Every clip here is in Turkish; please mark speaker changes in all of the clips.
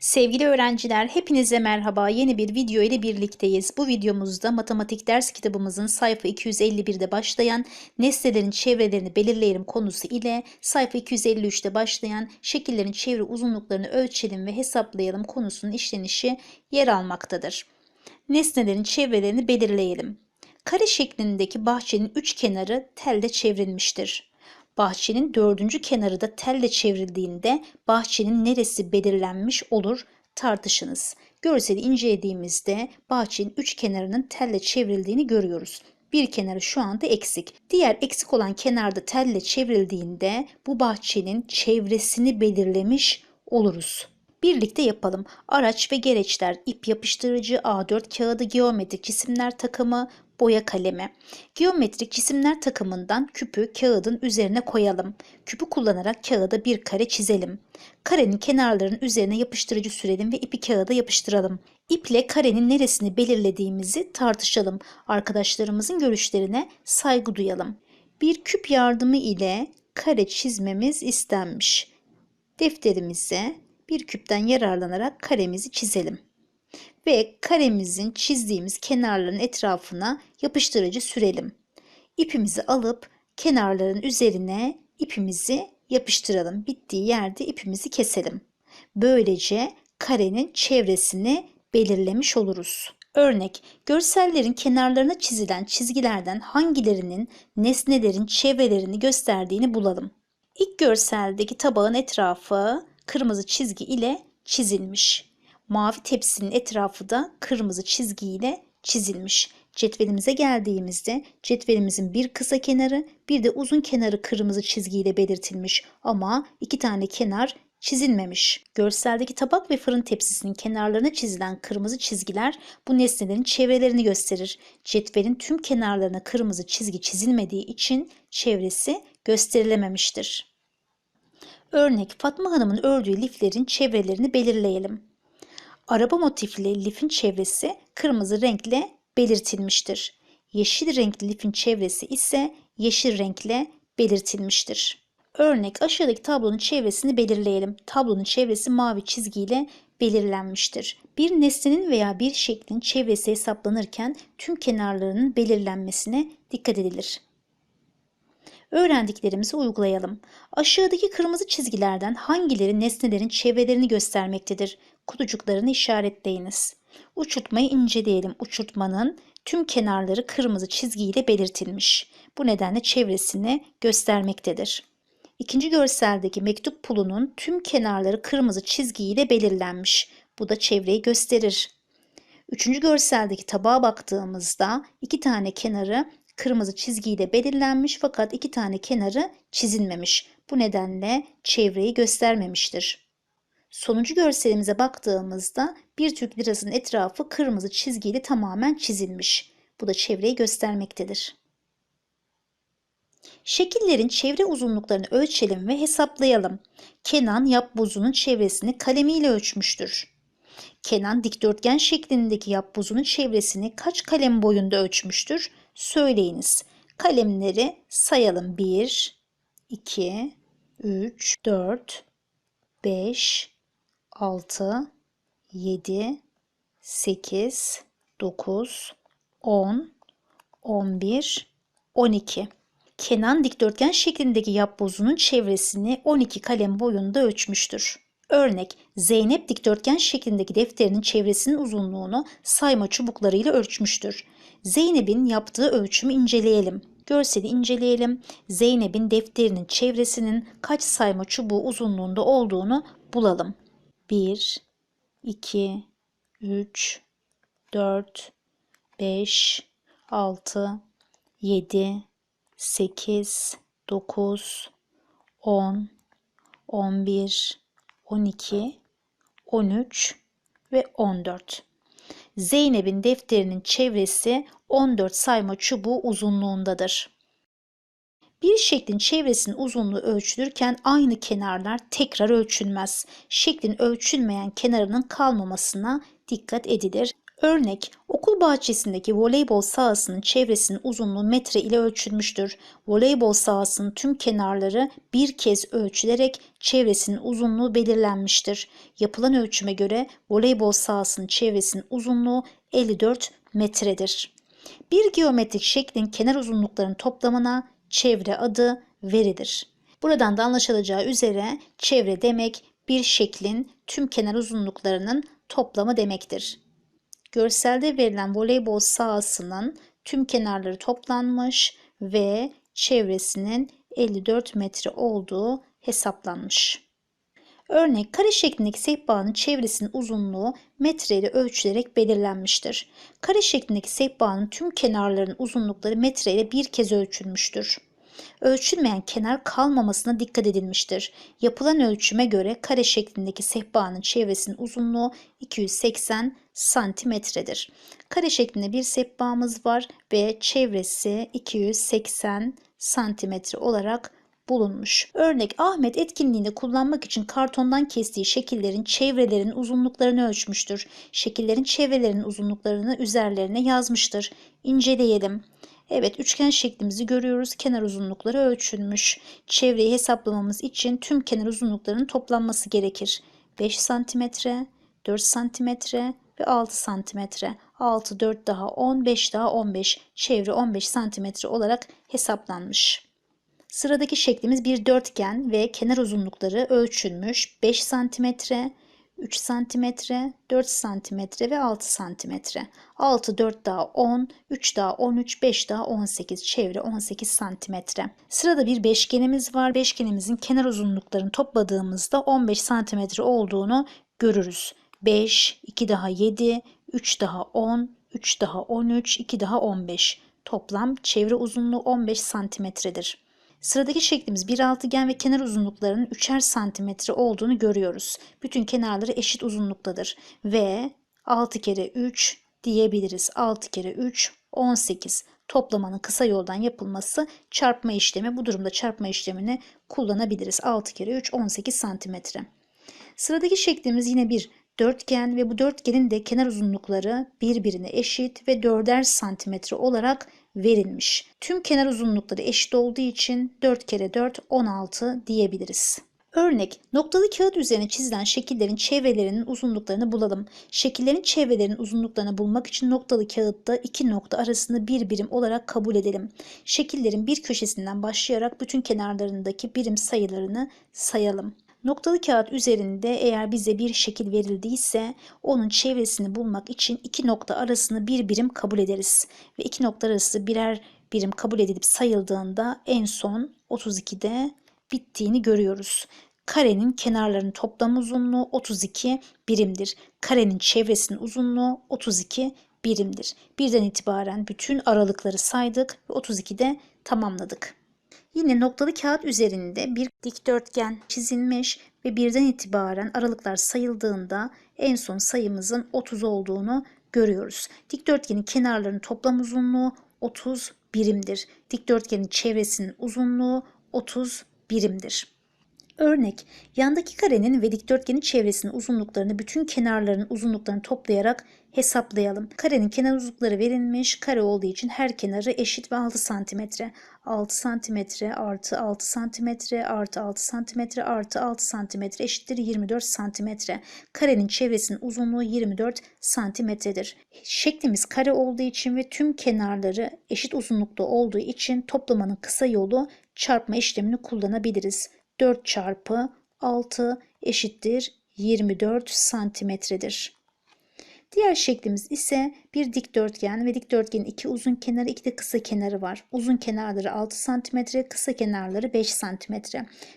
Speaker 1: Sevgili öğrenciler, hepinize merhaba. Yeni bir video ile birlikteyiz. Bu videomuzda matematik ders kitabımızın sayfa 251'de başlayan nesnelerin çevrelerini belirleyelim konusu ile sayfa 253'te başlayan şekillerin çevre uzunluklarını ölçelim ve hesaplayalım konusunun işlenişi yer almaktadır. Nesnelerin çevrelerini belirleyelim. Kare şeklindeki bahçenin üç kenarı telde çevrilmiştir. Bahçenin dördüncü kenarı da telle çevrildiğinde bahçenin neresi belirlenmiş olur tartışınız. Görseli incelediğimizde bahçenin üç kenarının telle çevrildiğini görüyoruz. Bir kenarı şu anda eksik. Diğer eksik olan kenarda telle çevrildiğinde bu bahçenin çevresini belirlemiş oluruz. Birlikte yapalım. Araç ve gereçler, ip yapıştırıcı, A4 kağıdı, geometrik cisimler takımı, boya kalemi. Geometrik cisimler takımından küpü kağıdın üzerine koyalım. Küpü kullanarak kağıda bir kare çizelim. Karenin kenarlarının üzerine yapıştırıcı sürelim ve ipi kağıda yapıştıralım. İple karenin neresini belirlediğimizi tartışalım. Arkadaşlarımızın görüşlerine saygı duyalım. Bir küp yardımı ile kare çizmemiz istenmiş. Defterimize bir küpten yararlanarak karemizi çizelim. Ve karemizin çizdiğimiz kenarların etrafına yapıştırıcı sürelim. İpimizi alıp kenarların üzerine ipimizi yapıştıralım. Bittiği yerde ipimizi keselim. Böylece karenin çevresini belirlemiş oluruz. Örnek, görsellerin kenarlarına çizilen çizgilerden hangilerinin nesnelerin çevrelerini gösterdiğini bulalım. İlk görseldeki tabağın etrafı kırmızı çizgi ile çizilmiş. Mavi tepsinin etrafı da kırmızı çizgi ile çizilmiş. Cetvelimize geldiğimizde cetvelimizin bir kısa kenarı bir de uzun kenarı kırmızı çizgiyle belirtilmiş ama iki tane kenar çizilmemiş. Görseldeki tabak ve fırın tepsisinin kenarlarına çizilen kırmızı çizgiler bu nesnelerin çevrelerini gösterir. Cetvelin tüm kenarlarına kırmızı çizgi çizilmediği için çevresi gösterilememiştir. Örnek Fatma Hanım'ın ördüğü liflerin çevrelerini belirleyelim. Araba motifli lifin çevresi kırmızı renkle belirtilmiştir. Yeşil renkli lifin çevresi ise yeşil renkle belirtilmiştir. Örnek aşağıdaki tablonun çevresini belirleyelim. Tablonun çevresi mavi çizgiyle belirlenmiştir. Bir nesnenin veya bir şeklin çevresi hesaplanırken tüm kenarlarının belirlenmesine dikkat edilir öğrendiklerimizi uygulayalım. Aşağıdaki kırmızı çizgilerden hangileri nesnelerin çevrelerini göstermektedir? Kutucuklarını işaretleyiniz. Uçurtmayı inceleyelim. Uçurtmanın tüm kenarları kırmızı çizgiyle belirtilmiş. Bu nedenle çevresini göstermektedir. İkinci görseldeki mektup pulunun tüm kenarları kırmızı çizgiyle belirlenmiş. Bu da çevreyi gösterir. Üçüncü görseldeki tabağa baktığımızda iki tane kenarı Kırmızı çizgiyi de belirlenmiş fakat iki tane kenarı çizilmemiş. Bu nedenle çevreyi göstermemiştir. Sonuncu görselimize baktığımızda bir Türk lirasının etrafı kırmızı çizgiyle tamamen çizilmiş. Bu da çevreyi göstermektedir. Şekillerin çevre uzunluklarını ölçelim ve hesaplayalım. Kenan yapbozunun çevresini kalemiyle ölçmüştür. Kenan dikdörtgen şeklindeki yapbozunun çevresini kaç kalem boyunda ölçmüştür? söyleyiniz. Kalemleri sayalım. 1, 2, 3, 4, 5, 6, 7, 8, 9, 10, 11, 12. Kenan dikdörtgen şeklindeki yapbozunun çevresini 12 kalem boyunda ölçmüştür. Örnek Zeynep dikdörtgen şeklindeki defterinin çevresinin uzunluğunu sayma çubuklarıyla ölçmüştür. Zeynep'in yaptığı ölçümü inceleyelim. Görseli inceleyelim. Zeynep'in defterinin çevresinin kaç sayma çubuğu uzunluğunda olduğunu bulalım. 1, 2, 3, 4, 5, 6, 7, 8, 9, 10, 11, 12, 13 ve 14. Zeynep'in defterinin çevresi 14 sayma çubuğu uzunluğundadır. Bir şeklin çevresinin uzunluğu ölçülürken aynı kenarlar tekrar ölçülmez. Şeklin ölçülmeyen kenarının kalmamasına dikkat edilir. Örnek, okul bahçesindeki voleybol sahasının çevresinin uzunluğu metre ile ölçülmüştür. Voleybol sahasının tüm kenarları bir kez ölçülerek çevresinin uzunluğu belirlenmiştir. Yapılan ölçüme göre voleybol sahasının çevresinin uzunluğu 54 metredir. Bir geometrik şeklin kenar uzunluklarının toplamına çevre adı verilir. Buradan da anlaşılacağı üzere çevre demek bir şeklin tüm kenar uzunluklarının toplamı demektir. Görselde verilen voleybol sahasının tüm kenarları toplanmış ve çevresinin 54 metre olduğu hesaplanmış. Örnek kare şeklindeki sehpanın çevresinin uzunluğu metre ile ölçülerek belirlenmiştir. Kare şeklindeki sehpanın tüm kenarlarının uzunlukları metre ile bir kez ölçülmüştür. Ölçülmeyen kenar kalmamasına dikkat edilmiştir. Yapılan ölçüme göre kare şeklindeki sehpanın çevresinin uzunluğu 280 santimetredir. Kare şeklinde bir sehpamız var ve çevresi 280 santimetre olarak bulunmuş. Örnek Ahmet etkinliğinde kullanmak için kartondan kestiği şekillerin çevrelerinin uzunluklarını ölçmüştür. Şekillerin çevrelerinin uzunluklarını üzerlerine yazmıştır. İnceleyelim. Evet üçgen şeklimizi görüyoruz. Kenar uzunlukları ölçülmüş. Çevreyi hesaplamamız için tüm kenar uzunluklarının toplanması gerekir. 5 santimetre, 4 santimetre ve 6 santimetre. 6, 4 daha 15 daha 15 çevre 15 santimetre olarak hesaplanmış. Sıradaki şeklimiz bir dörtgen ve kenar uzunlukları ölçülmüş 5 santimetre, 3 santimetre, 4 santimetre ve 6 santimetre. 6, 4 daha 10, 3 daha 13, 5 daha 18, çevre 18 santimetre. Sırada bir beşgenimiz var. Beşgenimizin kenar uzunluklarını topladığımızda 15 santimetre olduğunu görürüz. 5, 2 daha 7, 3 daha 10, 3 daha 13, 2 daha 15. Toplam çevre uzunluğu 15 santimetredir. Sıradaki şeklimiz bir altıgen ve kenar uzunluklarının üçer santimetre olduğunu görüyoruz. Bütün kenarları eşit uzunluktadır. Ve 6 kere 3 diyebiliriz. 6 kere 3 18. Toplamanın kısa yoldan yapılması çarpma işlemi. Bu durumda çarpma işlemini kullanabiliriz. 6 kere 3 18 santimetre. Sıradaki şeklimiz yine bir dörtgen ve bu dörtgenin de kenar uzunlukları birbirine eşit ve 4'er santimetre olarak verilmiş. Tüm kenar uzunlukları eşit olduğu için 4 kere 4 16 diyebiliriz. Örnek, noktalı kağıt üzerine çizilen şekillerin çevrelerinin uzunluklarını bulalım. Şekillerin çevrelerinin uzunluklarını bulmak için noktalı kağıtta iki nokta arasını bir birim olarak kabul edelim. Şekillerin bir köşesinden başlayarak bütün kenarlarındaki birim sayılarını sayalım. Noktalı kağıt üzerinde eğer bize bir şekil verildiyse onun çevresini bulmak için iki nokta arasını bir birim kabul ederiz. Ve iki nokta arası birer birim kabul edilip sayıldığında en son 32'de bittiğini görüyoruz. Karenin kenarlarının toplam uzunluğu 32 birimdir. Karenin çevresinin uzunluğu 32 birimdir. Birden itibaren bütün aralıkları saydık ve 32'de tamamladık. Yine noktalı kağıt üzerinde bir dikdörtgen çizilmiş ve birden itibaren aralıklar sayıldığında en son sayımızın 30 olduğunu görüyoruz. Dikdörtgenin kenarlarının toplam uzunluğu 30 birimdir. Dikdörtgenin çevresinin uzunluğu 30 birimdir. Örnek, yandaki karenin ve dikdörtgenin çevresinin uzunluklarını bütün kenarların uzunluklarını toplayarak hesaplayalım. Karenin kenar uzunlukları verilmiş. Kare olduğu için her kenarı eşit ve 6 cm. 6 cm artı 6 cm artı 6 cm artı 6 cm eşittir 24 cm. Karenin çevresinin uzunluğu 24 cm'dir. Şeklimiz kare olduğu için ve tüm kenarları eşit uzunlukta olduğu için toplamanın kısa yolu çarpma işlemini kullanabiliriz. 4 çarpı 6 eşittir 24 santimetredir. Diğer şeklimiz ise bir dikdörtgen ve dikdörtgenin iki uzun kenarı iki de kısa kenarı var. Uzun kenarları 6 cm, kısa kenarları 5 cm.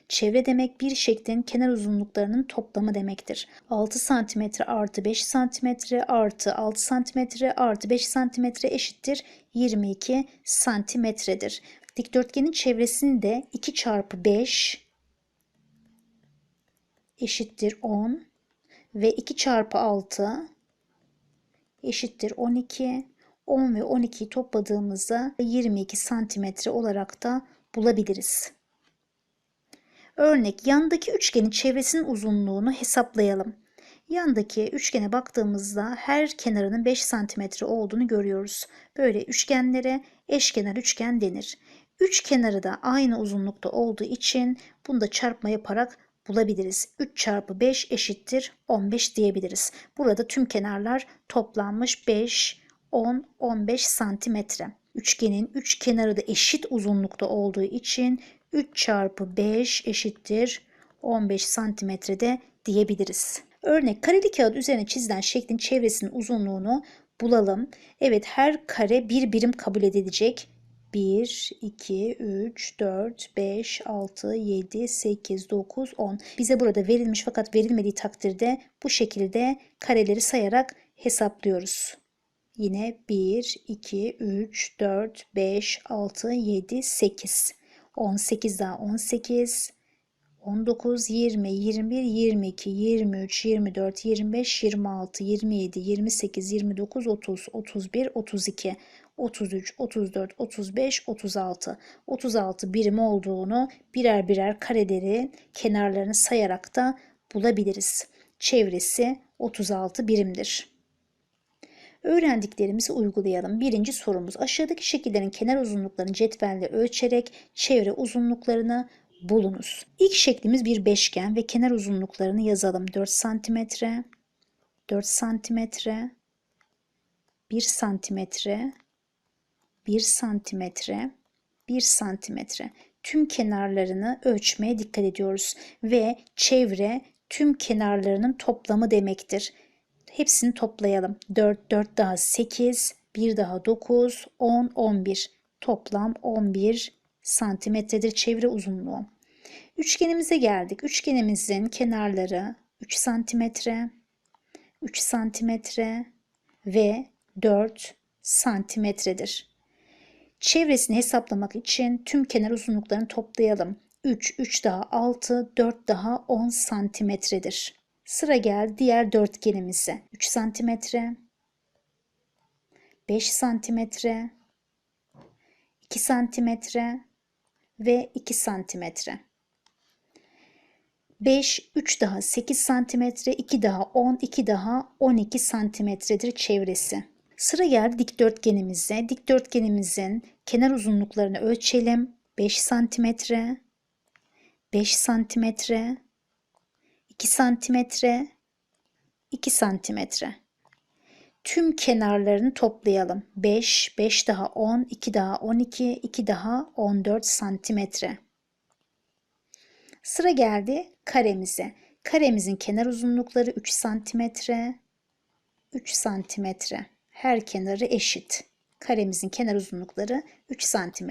Speaker 1: Çevre demek bir şeklin kenar uzunluklarının toplamı demektir. 6 cm artı 5 cm artı 6 cm artı 5 cm eşittir 22 cm'dir. Dikdörtgenin çevresini de 2 çarpı 5 eşittir 10 ve 2 çarpı 6 eşittir 12. 10 ve 12'yi topladığımızda 22 santimetre olarak da bulabiliriz. Örnek yandaki üçgenin çevresinin uzunluğunu hesaplayalım. Yandaki üçgene baktığımızda her kenarının 5 santimetre olduğunu görüyoruz. Böyle üçgenlere eşkenar üçgen denir. Üç kenarı da aynı uzunlukta olduğu için bunu da çarpma yaparak bulabiliriz. 3 çarpı 5 eşittir 15 diyebiliriz. Burada tüm kenarlar toplanmış 5, 10, 15 santimetre. Üçgenin 3 üç kenarı da eşit uzunlukta olduğu için 3 çarpı 5 eşittir 15 santimetre de diyebiliriz. Örnek kareli kağıt üzerine çizilen şeklin çevresinin uzunluğunu bulalım. Evet her kare bir birim kabul edilecek. 1, 2, 3, 4, 5, 6, 7, 8, 9, 10. Bize burada verilmiş fakat verilmediği takdirde bu şekilde kareleri sayarak hesaplıyoruz. Yine 1, 2, 3, 4, 5, 6, 7, 8. 18 daha 18, 19, 20, 21, 22, 23, 24, 25, 26, 27, 28, 29, 30, 31, 32. 33, 34, 35, 36. 36 birim olduğunu birer birer karelerin kenarlarını sayarak da bulabiliriz. Çevresi 36 birimdir. Öğrendiklerimizi uygulayalım. Birinci sorumuz aşağıdaki şekillerin kenar uzunluklarını cetvelle ölçerek çevre uzunluklarını bulunuz. İlk şeklimiz bir beşgen ve kenar uzunluklarını yazalım. 4 cm, 4 cm, 1 santimetre, 1 santimetre 1 santimetre tüm kenarlarını ölçmeye dikkat ediyoruz ve çevre tüm kenarlarının toplamı demektir. Hepsini toplayalım. 4, 4 daha 8, 1 daha 9, 10, 11. Toplam 11 santimetredir çevre uzunluğu. Üçgenimize geldik. Üçgenimizin kenarları 3 santimetre, 3 santimetre ve 4 santimetredir. Çevresini hesaplamak için tüm kenar uzunluklarını toplayalım. 3, 3 daha 6, 4 daha 10 santimetredir. Sıra gel diğer dörtgenimize. 3 santimetre, 5 santimetre, 2 santimetre ve 2 santimetre. 5, 3 daha 8 santimetre, 2 daha 10, 2 daha 12 santimetredir çevresi. Sıra geldi dikdörtgenimize. Dikdörtgenimizin Kenar uzunluklarını ölçelim. 5 santimetre, 5 santimetre, 2 santimetre, 2 santimetre. Tüm kenarlarını toplayalım. 5, 5 daha 10, 2 daha 12, 2 daha 14 santimetre. Sıra geldi karemize. Karemizin kenar uzunlukları 3 santimetre, 3 santimetre. Her kenarı eşit. Karemizin kenar uzunlukları 3 cm.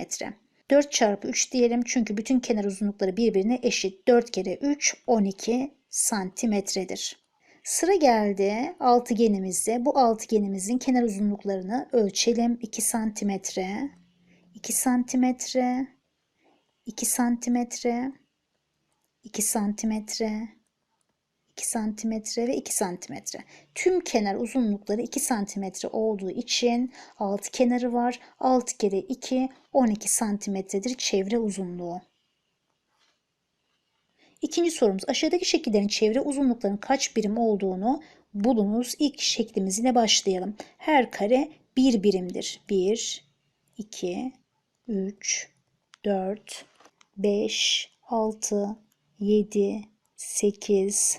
Speaker 1: 4 çarpı 3 diyelim çünkü bütün kenar uzunlukları birbirine eşit. 4 kere 3 12 santimetredir. Sıra geldi altıgenimize. Bu altıgenimizin kenar uzunluklarını ölçelim. 2 santimetre, 2 santimetre, 2 santimetre, 2 santimetre, 2 cm ve 2 cm. Tüm kenar uzunlukları 2 cm olduğu için 6 kenarı var. 6 kere 2 12 cm'dir çevre uzunluğu. İkinci sorumuz aşağıdaki şekillerin çevre uzunluklarının kaç birim olduğunu bulunuz. İlk şeklimiz ile başlayalım. Her kare 1 bir birimdir. 1, 2, 3, 4, 5, 6, 7, 8,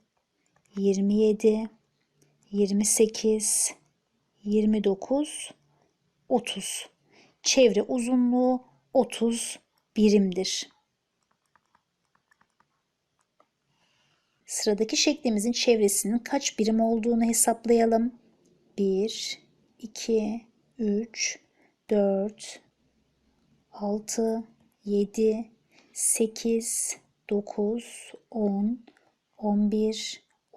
Speaker 1: 27, 28, 29, 30. Çevre uzunluğu 30 birimdir. Sıradaki şeklimizin çevresinin kaç birim olduğunu hesaplayalım. 1, 2, 3, 4, 6, 7, 8, 9, 10, 11,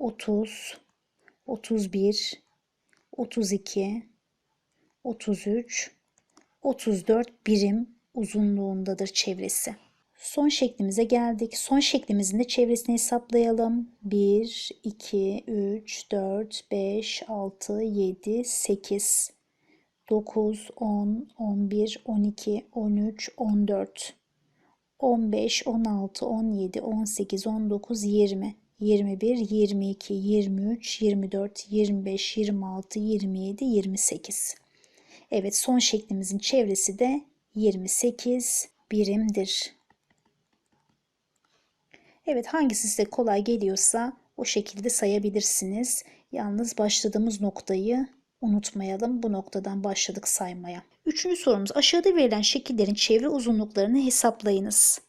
Speaker 1: 30, 31, 32, 33, 34 birim uzunluğundadır çevresi. Son şeklimize geldik. Son şeklimizin de çevresini hesaplayalım. 1, 2, 3, 4, 5, 6, 7, 8, 9, 10, 11, 12, 13, 14, 15, 16, 17, 18, 19, 20. 21, 22, 23, 24, 25, 26, 27, 28. Evet son şeklimizin çevresi de 28 birimdir. Evet hangisi size kolay geliyorsa o şekilde sayabilirsiniz. Yalnız başladığımız noktayı unutmayalım. Bu noktadan başladık saymaya. Üçüncü sorumuz aşağıda verilen şekillerin çevre uzunluklarını hesaplayınız.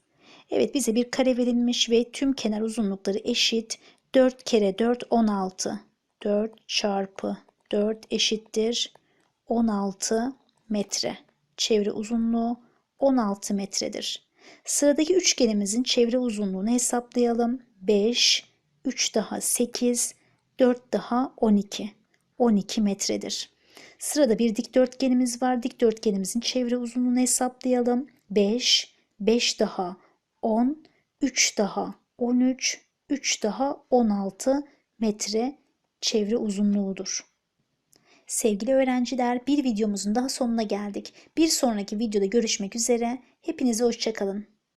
Speaker 1: Evet bize bir kare verilmiş ve tüm kenar uzunlukları eşit. 4 kere 4 16. 4 çarpı 4 eşittir 16 metre. Çevre uzunluğu 16 metredir. Sıradaki üçgenimizin çevre uzunluğunu hesaplayalım. 5, 3 daha 8, 4 daha 12. 12 metredir. Sırada bir dikdörtgenimiz var. Dikdörtgenimizin çevre uzunluğunu hesaplayalım. 5, 5 daha 10, 3 daha 13, 3 daha 16 metre çevre uzunluğudur. Sevgili öğrenciler bir videomuzun daha sonuna geldik. Bir sonraki videoda görüşmek üzere. Hepinize hoşçakalın.